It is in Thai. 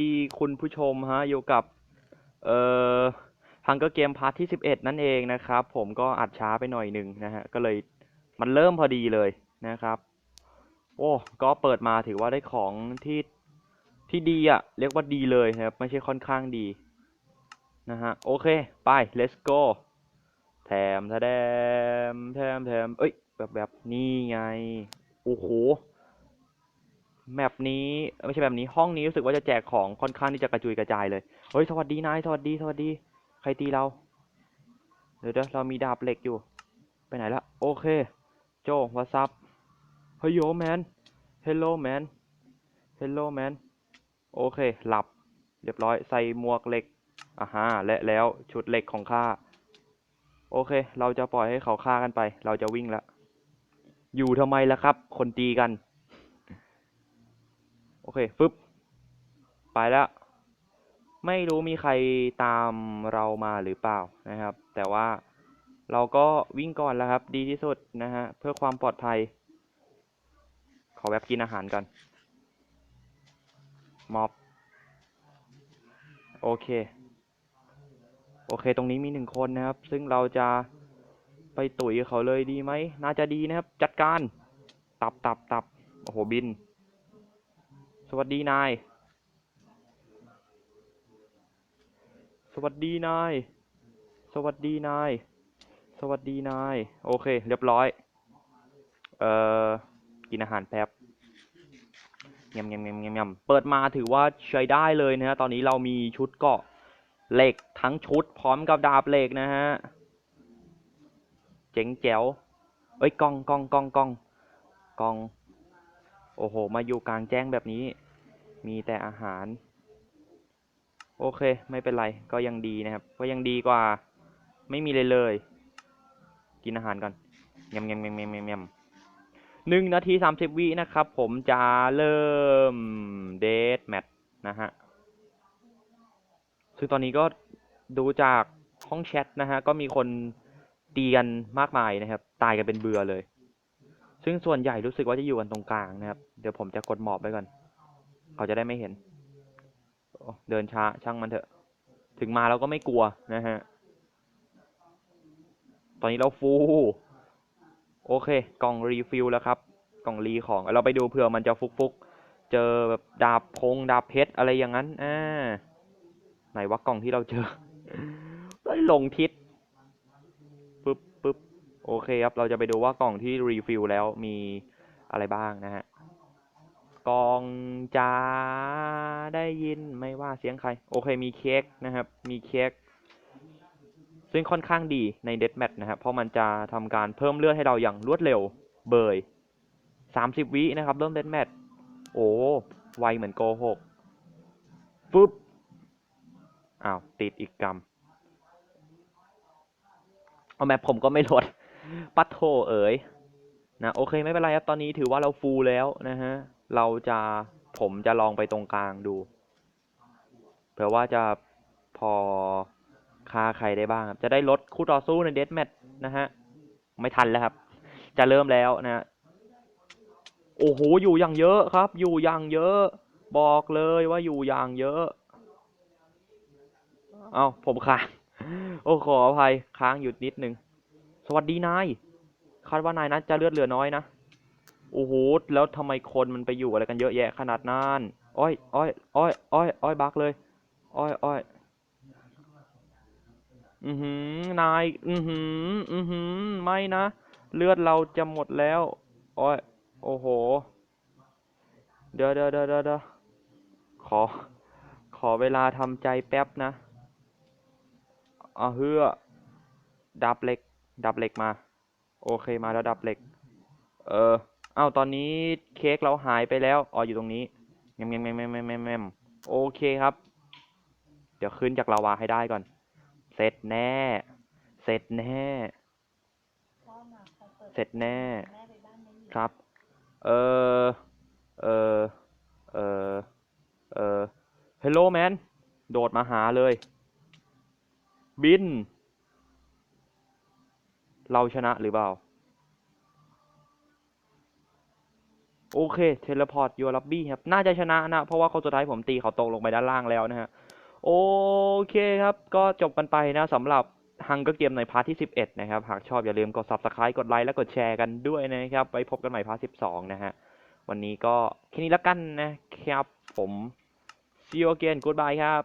ดีคุณผู้ชมฮะอยู่กับ เอ่อฮังเกอร์เกมพาร์ทที่สิบเอ็ดนั่นเองนะครับ ผมก็อัดช้าไปหน่อยหนึ่งนะฮะ ก็เลยมันเริ่มพอดีเลยนะครับ โอ้ก็เปิดมาถือว่าได้ของที่ที่ดีอะเรียกว่าดีเลยนะครับ ไม่ใช่ค่อนข้างดี นะฮะ โอเค ไป let's go แถมแถมแถมแถมเอ้ยแบบแบบนี่ไง โอ้โห แมปนี้ไม่ใช่แบบนี้ห้องนี้รู้สึกว่าจะแจกของค่อนข้างที่จะกระจุยกระจายเลยเฮ้ยสวัสดีนายสวัสดีสวัสดี ใครตีเราเดี๋ยวเดี๋ยวเรามีดาบเหล็กอยู่ ไปไหนละโอเค โจ what's up เฮ้ยโยแมน hello man hello man โอเค หลับ เรียบร้อยใส่หมวกเหล็กอ่าฮะและแล้วชุดเหล็กของข้าโอเค เราจะปล่อยให้เขาฆ่ากันไป เราจะวิ่งละอยู่ทำไมล่ะครับ คนตีกัน โอเคฟึบไปแล้วไม่รู้มีใครตามเรามาหรือเปล่านะครับ แต่ว่าเราก็วิ่งก่อนแล้วครับ ดีที่สุดนะฮะเพื่อความปลอดภัย ขอแวบกินอาหารก่อนมอบโอเค โอเค ตรงนี้มีหนึ่งคนนะครับ ซึ่งเราจะไปตุ๋ยเขาเลยดีไหม น่าจะดีนะครับ จัดการ ตับตับตับโอ้โห บิน สวัสดีนาย สวัสดีนาย สวัสดีนาย สวัสดีนาย โอเค เรียบร้อย เอ่อ กินอาหารแป๊บยำยำยำยำยำเปิดมาถือว่าใช้ได้เลยนะฮะ ตอนนี้เรามีชุดเกาะเหล็กทั้งชุดพร้อมกับดาบเหล็กนะฮะ เจ๋งแจ๋ว เอ้ยกองกองกองกองกอง โอ้โห มาอยู่กลางแจ้งแบบนี้ มีแต่อาหาร โอเค ไม่เป็นไรก็ยังดีนะครับ ก็ยังดีกว่า ไม่มีเลยเลย กินอาหารก่อนยำยำยำยำยำยำหนึ่งนาทีสามสิบวินะครับ ผมจะเริ่มเดทแมทนะฮะ ซึ่งตอนนี้ก็ดูจากห้องแชทนะฮะ ก็มีคนตีกันมากมายนะครับ ตายกันเป็นเบื่อเลย ซึ่งส่วนใหญ่รู้สึกว่าจะอยู่กันตรงกลางนะครับ เดี๋ยวผมจะกดหมอบไปก่อน เขาจะได้ไม่เห็น เดินช้าช่างมันเถอะ ถึงมาเราก็ไม่กลัวนะฮะ ตอนนี้เราฟู โอเค กล่องรีฟิลแล้วครับ กล่องรีของ เราไปดูเผื่อมันจะฟุกฟุกๆเจอแบบดาบพงดาบเพชรอะไรอย่างนั้น อ่า ไหนว่ากล่องที่เราเจอได้ลงทิศ โอเคครับ เราจะไปดูว่ากล่องที่รีฟิลแล้วมีอะไรบ้างนะฮะกล่องจะได้ยินไม่ว่าเสียงใคร โอเคมีเค้กนะครับ มีเค้กซึ่งค่อนข้างดีในเด m แม t นะครับ เพราะมันจะทำการเพิ่มเลือดให้เราอย่างรวดเร็วเบยสามสิบวินะครับ เริ่มเด m แม t โอ้ไวเหมือนโกหกฟึบอ้าว ติดอีกกรรมเอาแมปผมก็ไม่ลด ปัดโทเอ๋ยนะโอเคไม่เป็นไรครับตอนนี้ถือว่าเราฟูลแล้วนะฮะเราจะผมจะลองไปตรงกลางดูเผื่อว่าจะพอฆ่าใครได้บ้างครับ จะได้ลดคู่ต่อสู้ในเด m แม t นะฮะ ไม่ทันแล้วครับ จะเริ่มแล้วนะฮะโอ้โห อยู่อย่างเยอะครับ อยู่อย่างเยอะ บอกเลยว่าอยู่อย่างเยอะ เอ้าผมค้าง โอ้ขออภัยค้างหยุดนิดนึง สวัสดีนาย คาดว่านายนั้นจะเลือดเหลือน้อยนะ โอ้โห แล้วทำไมคนมันไปอยู่อะไรกันเยอะแยะขนาดนั้นอ้อยอ้อยอ้อยอ้อยอ้อยบักเลย อ้อยอ้อยอือหือนาย อือหือ อือหือ ไม่นะ เลือดเราจะหมดแล้ว อ้อย โอ้โห เดี๋ยวเดี๋ยวเดี๋ยวเดี๋ยวขอ ขอเวลาทำใจแป๊บนะอะเฮือดับเล็ก ดับเหล็กมา โอเคมาแล้วดับเหล็ก เอออ้าวตอนนี้เค้กเราหายไปแล้วอ๋ออยู่ตรงนี้แมมแมมแมมแมมแมมแมมแมมโอเคครับ เดี๋ยวขึ้นจากลาวาให้ได้ก่อน เสร็จแน่ เสร็จแน่ เสร็จแน่ ครับ เออเออเออเออเฮลโลแมน โดดมาหาเลย บิน เราชนะหรือเปล่า โอเค เทเลพอร์ตยูรับบี้ครับ น่าจะชนะนะ เพราะว่าคนสุดท้ายผมตีเขาตกลงไปด้านล่างแล้วนะฮะ โอเคครับ ก็จบกันไปนะสำหรับฮังกอร์เกมในพาร์ทที่ 11 นะครับ หากชอบอย่าลืมกด Subscribe กดไลค์และกดแชร์กันด้วยนะครับไปพบกันใหม่พาร์ท 12 นะฮะ วันนี้ก็แค่นี้ละกันนะครับผม see you again goodbye ครับ